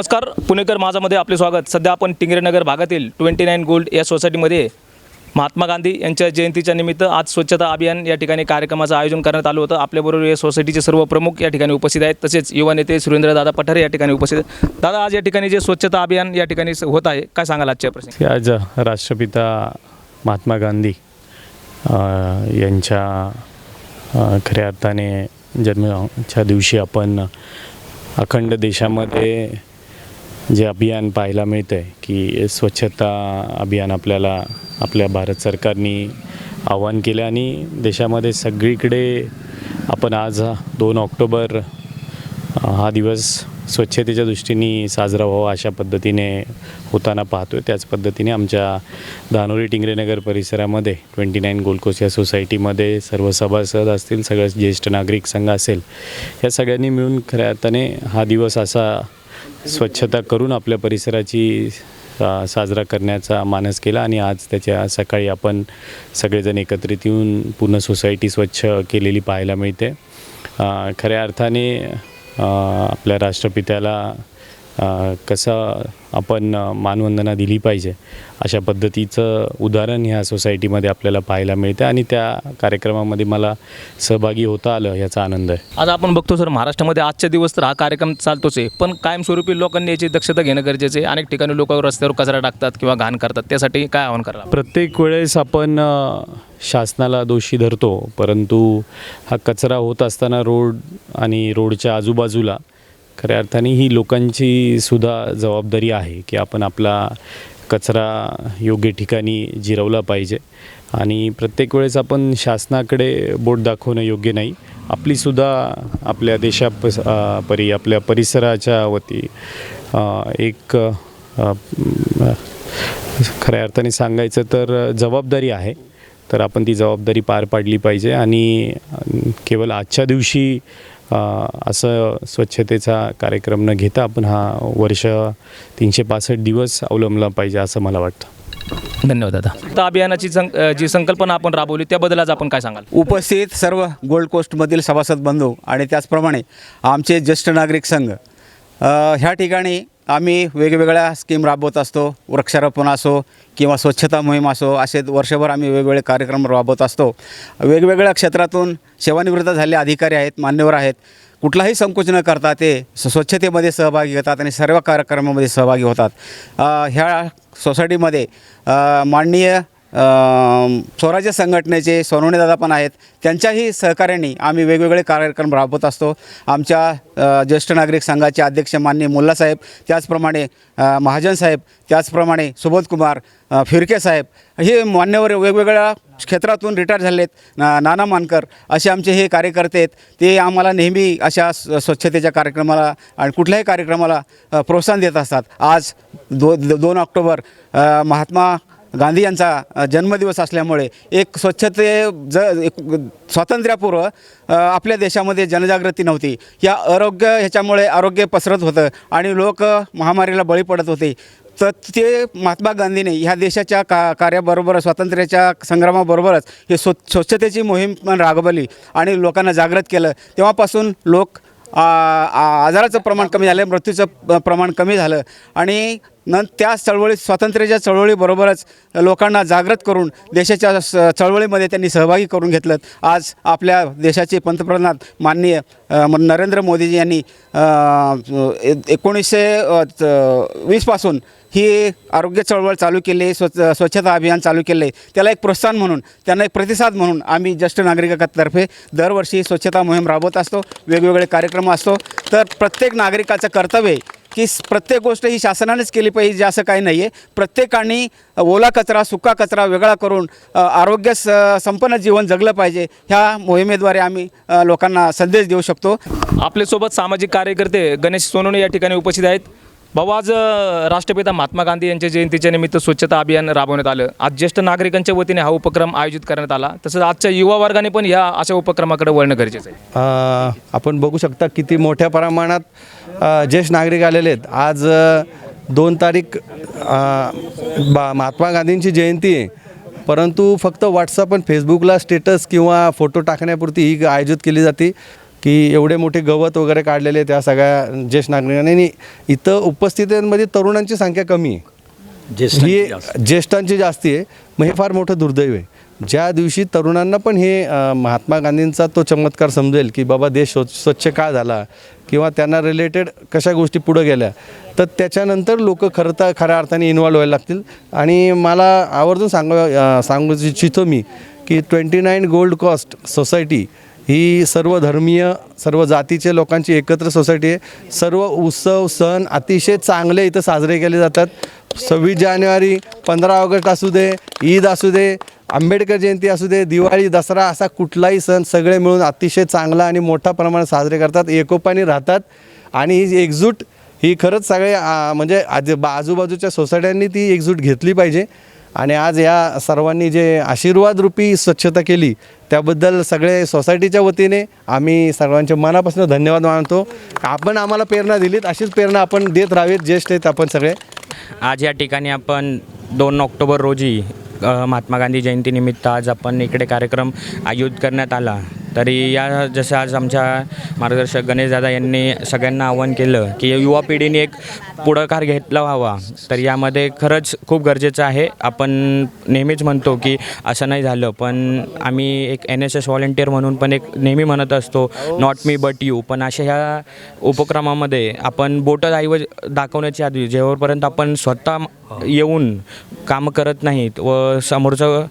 नमस्कार पुणेकर माझामध्ये आपले स्वागत. सध्या आपण टिंगरेनगर भागातील ट्वेंटी नाईन गोल्ड या सोसायटीमध्ये महात्मा गांधी यांच्या जयंतीच्या निमित्त आज स्वच्छता अभियान या ठिकाणी कार्यक्रमाचं आयोजन करण्यात आलं होतं. आपल्याबरोबर या सोसायटीचे सर्व प्रमुख या ठिकाणी उपस्थित आहेत. तसेच युवा नेते सुरेंद्रदादा पठारे या ठिकाणी उपस्थित आहेत. दादा आज या ठिकाणी जे स्वच्छता अभियान या ठिकाणी होत आहे काय सांगाल आजच्या प्रश्न आज राष्ट्रपिता महात्मा गांधी यांच्या खऱ्या अर्थाने जन्माच्या दिवशी आपण अखंड देशामध्ये जे अभियान पाहायला मिळतं आहे की स्वच्छता अभियान आपल्याला आपल्या भारत सरकारने आव्हान केलं आणि देशामध्ये सगळीकडे आपण आज हा दोन ऑक्टोबर हा दिवस स्वच्छतेच्या दृष्टीने साजरा व्हावा अशा पद्धतीने होताना पाहतो आहे त्याच पद्धतीने आमच्या धानोरी टिंगरेनगर परिसरामध्ये ट्वेंटी नाईन गोलकोस या सोसायटीमध्ये सर्व सभासद असतील सगळ्या ज्येष्ठ नागरिक संघ असेल या सगळ्यांनी मिळून खऱ्या अर्थाने हा दिवस असा स्वच्छता करून आपल्या परिसराची साजरा करण्याचा मानस केला आणि आज त्याच्या सकाळी आपण सगळेजण एकत्रित येऊन पूर्ण सोसायटी स्वच्छ केलेली पाहायला मिळते. खऱ्या अर्थाने आपल्या राष्ट्रपित्याला कसं आपण मानवंदना दिली पाहिजे अशा पद्धतीचं उदाहरण ह्या सोसायटीमध्ये आपल्याला पाहायला मिळतं आणि त्या कार्यक्रमामध्ये मला सहभागी होता आलं याचा आनंद आहे. आज आपण बघतो सर महाराष्ट्रामध्ये आजच्या दिवस तर हा कार्यक्रम चालतोच आहे पण कायमस्वरूपी लोकांनी याची दक्षता घेणं गरजेचं आहे. अनेक ठिकाणी लोक रस्त्यावर कचरा टाकतात किंवा घाण करतात. त्यासाठी काय आव्हान करायला प्रत्येक वेळेस आपण शासनाला दोषी धरतो परंतु हा कचरा होत असताना रोड आणि रोडच्या आजूबाजूला खऱ्या अर्थाने ही लोकांची सुद्धा जबाबदारी आहे की आपण आपला कचरा योग्य ठिकाणी जिरवला पाहिजे. आणि प्रत्येक वेळेस आपण शासनाकडे बोट दाखवणं योग्य नाही. आपलीसुद्धा आपल्या देशा परी आपल्या परिसराच्या वती एक खऱ्या अर्थाने सांगायचं तर जबाबदारी आहे. तर आपण ती जबाबदारी पार पाडली पाहिजे आणि केवळ आजच्या दिवशी असं स्वच्छतेचा कार्यक्रम न घेता आपण हा वर्ष तीनशे पासष्ट दिवस अवलंबला पाहिजे असं मला वाटतं. धन्यवाद दादा. आता अभियानाची सं- अ, जी संकल्पना आपण राबवली त्याबद्दल आज आपण काय सांगाल? उपस्थित सर्व गोल्ड कोस्टमधील सभासद बंधू आणि त्याचप्रमाणे आमचे ज्येष्ठ नागरिक संघ ह्या ठिकाणी आम्ही वेगवेगळ्या स्कीम राबवत असतो. वृक्षारोपण असो किंवा स्वच्छता मोहीम असो असे वर्षभर आम्ही वेगवेगळे कार्यक्रम राबवत असतो. वेगवेगळ्या क्षेत्रातून सेवानिवृत्त झालेले अधिकारी आहेत मान्यवर आहेत. कुठलाही संकोच न करता ते स्वच्छतेमध्ये सहभागी घेतात आणि सर्व कार्यक्रमामध्ये सहभागी होतात. ह्या सोसायटीमध्ये माननीय स्वराज्य संघटनेचे सोनवणे दादा पण आहेत. त्यांच्याही सहकार्याने आम्ही वेगवेगळे कार्यक्रम राबवत असतो. आमच्या ज्येष्ठ नागरिक संघाचे अध्यक्ष माननीय मुल्लासाहेब त्याचप्रमाणे महाजन साहेब त्याचप्रमाणे सुबोध कुमार फिरके साहेब हे मान्यवर वेगवेगळ्या क्षेत्रातून रिटायर झालेत. ना नाना मानकर असे आमचे हे कार्यकर्ते आहेत. ते आम्हाला नेहमी अशा स्वच्छतेच्या कार्यक्रमाला आणि कुठल्याही कार्यक्रमाला प्रोत्साहन देत असतात. आज दो दोन ऑक्टोबर महात्मा गांधी यांचा जन्मदिवस असल्यामुळे एक स्वच्छते ज एक स्वातंत्र्यापूर्व आपल्या देशामध्ये जनजागृती नव्हती. या आरोग्य ह्याच्यामुळे आरोग्य पसरत होतं आणि लोक महामारीला बळी पडत होते. तर ते महात्मा गांधीने ह्या देशाच्या का कार्याबरोबर स्वातंत्र्याच्या संग्रामाबरोबरच हे स्व स्वच्छतेची मोहीम पण राबवली आणि लोकांना जागृत केलं. तेव्हापासून लोक आ- आजाराचं प्रमाण कमी झालं मृत्यूचं प्रमाण कमी झालं आणि न त्या चळवळीत स्वातंत्र्याच्या चळवळीबरोबरच लोकांना जागृत करून देशाच्या स चळवळीमध्ये त्यांनी सहभागी करून घेतलं आज आपल्या देशाचे पंतप्रधान माननीय नरेंद्र मोदीजी यांनी एकोणीसशे वीसपासून ही आरोग्य चळवळ चालू केली आहे, स्वच्छ स्वच्छता अभियान चालू केले. त्याला एक प्रोत्साहन म्हणून त्यांना एक प्रतिसाद म्हणून आम्ही ज्येष्ठ नागरिकातर्फे दरवर्षी स्वच्छता मोहीम राबवत असतो वेगवेगळे कार्यक्रम असतो. तर प्रत्येक नागरिकाचं कर्तव्य की प्रत्येक गोष्ट ही शासनानेच केली पाहिजे असं काही नाही आहे प्रत्येकाने ओला कचरा सुका कचरा वेगळा करून आरोग्य स संपन्न जीवन जगलं पाहिजे ह्या मोहिमेद्वारे आम्ही लोकांना संदेश देऊ शकतो. आपल्यासोबत सामाजिक कार्यकर्ते गणेश सोनवणे या ठिकाणी उपस्थित आहेत. भाऊ आज राष्ट्रपिता महात्मा गांधी यांच्या जयंतीच्या निमित्त स्वच्छता अभियान राबवण्यात आलं. आज ज्येष्ठ नागरिकांच्या वतीने हा उपक्रम आयोजित करण्यात आला. तसंच आजच्या युवा वर्गाने पण या अशा उपक्रमाकडे वळणं गरजेचं आहे. आपण बघू शकता किती मोठ्या प्रमाणात ज्येष्ठ नागरिक आलेले आहेत. आज दोन तारीख बा महात्मा गांधींची जयंती आहे. परंतु फक्त व्हॉट्सअप आणि फेसबुकला स्टेटस किंवा फोटो टाकण्यापुरती ही आयोजित केली जाते. की एवढे मोठे गवत वगैरे काढलेले त्या सगळ्या ज्येष्ठ नागरिकांनी. आणि इथं उपस्थितांमध्ये तरुणांची संख्या कमी आहे. ही ज्येष्ठांची जास्ती आहे मग हे फार मोठं दुर्दैव आहे. ज्या दिवशी तरुणांना पण हे महात्मा गांधींचा तो चमत्कार समजेल की बाबा देश स्वच्छ स्वच्छ का झाला किंवा त्यांना रिलेटेड कशा गोष्टी पुढं गेल्या तर त्याच्यानंतर लोक खरं तर खऱ्या अर्थाने इन्वॉल्व व्हायला लागतील. आणि मला आवर्जून सांग सांगू इच्छितो मी की twenty nine Gold Coast society ही सर्व धर्मीय सर्व जातीचे लोकांची एकत्र सोसायटी आहे. सर्व उत्सव सण अतिशय चांगले इथं साजरे केले जातात. सव्वीस जानेवारी पंधरा ऑगस्ट असू दे ईद असू दे आंबेडकर जयंती असू दे दिवाळी दसरा असा कुठलाही सण सगळे मिळून अतिशय चांगला आणि मोठ्या प्रमाणात साजरे करतात एकोपाने राहतात. आणि ही एकजूट ही खरंच सगळे म्हणजे आज बा- आजूबाजूच्या सोसायट्यांनी ती एकजूट घेतली पाहिजे. आणि आज या सर्वांनी जे आशीर्वाद रूपी स्वच्छता केली त्याबद्दल सगळे सोसायटीच्या वतीने आम्ही सर्वांचे मनापासून धन्यवाद मानतो. आपण आम्हाला प्रेरणा दिलीत अशीच प्रेरणा आपण देत राहावीत ज्येष्ठ आहेत आपण सगळे. आज या ठिकाणी आपण दोन ऑक्टोबर रोजी महात्मा गांधी जयंतीनिमित्त आज आपण इकडे कार्यक्रम आयोजित करण्यात आला. तरी या जसं आज आमच्या मार्गदर्शक गणेश दादा यांनी सगळ्यांना आवाहन केलं की युवा पिढीने एक पुढाकार घेतला व्हावा. तर यामध्ये खरंच खूप गरजेचं आहे. आपण नेहमीच म्हणतो की असं नाही झालं पण आम्ही एक एन एस एस व्हॉलेंटियर म्हणून पण एक नेहमी म्हणत असतो नॉट मी बट यू पण अशा ह्या उपक्रमामध्ये आपण बोटं ऐवज दाखवण्याची आधी जेव्हापर्यंत आपण स्वतः येऊन काम करत नाहीत व समोरचं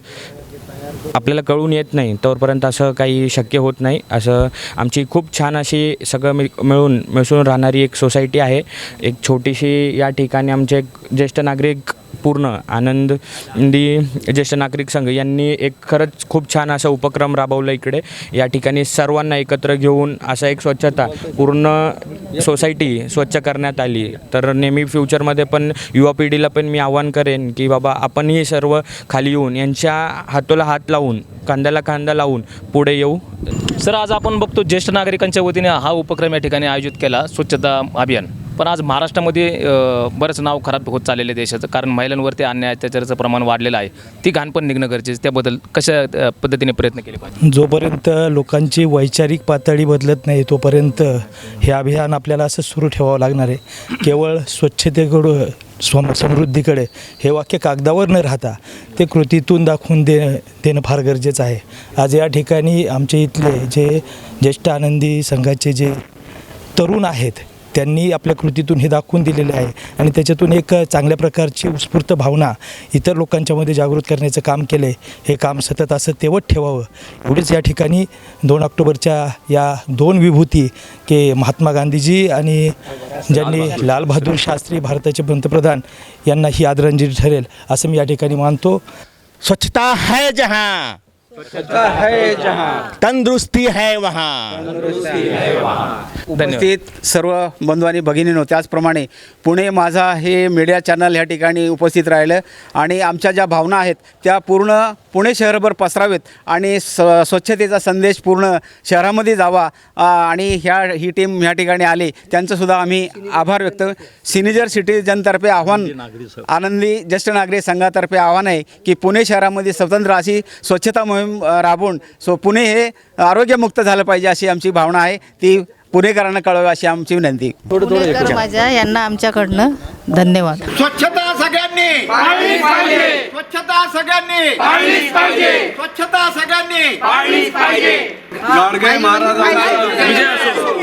आपल्याला कळून येत नाही. तोपर्यंत असं काही शक्य होत नाही. असं आमची खूप छान अशी सगळं मिळ मिळून मिसळून राहणारी एक सोसायटी आहे. एक छोटीशी या ठिकाणी आमचे एक ज्येष्ठ नागरिक पूर्ण आनंद. दी ज्येष्ठ नागरिक संघ यांनी एक खरंच खूप छान असा उपक्रम राबवला इकडे. या ठिकाणी सर्वांना एकत्र घेऊन असा एक स्वच्छता पूर्ण सोसायटी स्वच्छ करण्यात आली. तर नेहमी फ्युचरमध्ये पण युवा पिढीला पण मी आवाहन करेन की बाबा आपणही सर्व खाली येऊन यांच्या हातोला हात लावून खांद्याला खांदा लावून पुढे येऊ. सर आज आपण बघतो ज्येष्ठ नागरिकांच्या वतीने हा उपक्रम या ठिकाणी आयोजित केला स्वच्छता अभियान. पण आज महाराष्ट्रामध्ये बरंच नाव खराब होत चाललेलं आहे देशाचं. कारण महिलांवरती अन्याय अत्याचाराचं प्रमाण वाढलेलं आहे. ती घाण पण निघणं गरजेचं त्याबद्दल कशा पद्धतीने प्रयत्न केले पाहिजे? जोपर्यंत लोकांची वैचारिक पातळी बदलत नाही तोपर्यंत हे अभियान आपल्याला असं सुरू ठेवावं लागणार आहे. केवळ स्वच्छतेकडं सम समृद्धीकडे हे वाक्य कागदावर न राहता ते कृतीतून दाखवून दे देणं फार गरजेचं आहे. आज या ठिकाणी आमच्या इथले जे ज्येष्ठ आनंदी संघाचे जे तरुण आहेत त्यांनी आपल्या कृतीतून हे दाखवून दिलेले आहे. आणि त्याच्यातून एक चांगल्या प्रकारची उत्स्फूर्त भावना इतर लोकांच्यामध्ये जागृत करण्याचं काम केलं आहे हे काम सतत असं तेवत ठेवावं. एवढेच या ठिकाणी दोन ऑक्टोबरच्या या दोन विभूती की महात्मा गांधीजी आणि ज्यांनी लालबहादूर शास्त्री भारताचे पंतप्रधान यांना ही आदरांजली ठरेल असं मी या ठिकाणी मानतो. स्वच्छता है जहाँ। स्वच्छता है जहाँ। तंदुरुस्ती है वहाँ। उपस्थित सर्व बंधू आणि भगिनीनो त्याचप्रमाणे पुणे माझा हे मीडिया चॅनल ह्या ठिकाणी उपस्थित राहिलं आणि आमच्या ज्या भावना आहेत त्या पूर्ण पुणे शहरभर पसरावेत आणि स स्वच्छतेचा संदेश पूर्ण शहरामध्ये जावा. आ, आणि ह्या ही टीम ह्या ठिकाणी आली त्यांचंसुद्धा आम्ही आभार व्यक्त. सिनियर सिटीजनतर्फे आव्हान आनंदी ज्येष्ठ नागरिक संघातर्फे आव्हान आहे की पुणे शहरामध्ये स्वतंत्र अशी स्वच्छता मोहीम उपक्रम राबून. सो पुणे हे आरोग्यमुक्त झालं पाहिजे अशी आमची भावना आहे. ती पुणेकरांना कळावी अशी आमची विनंती. माझ्या यांना आमच्याकडनं धन्यवाद. स्वच्छता सगळ्यांनी! स्वच्छता सगळ्यांनी! स्वच्छता सगळ्यांनी! गाडगे महाराजांना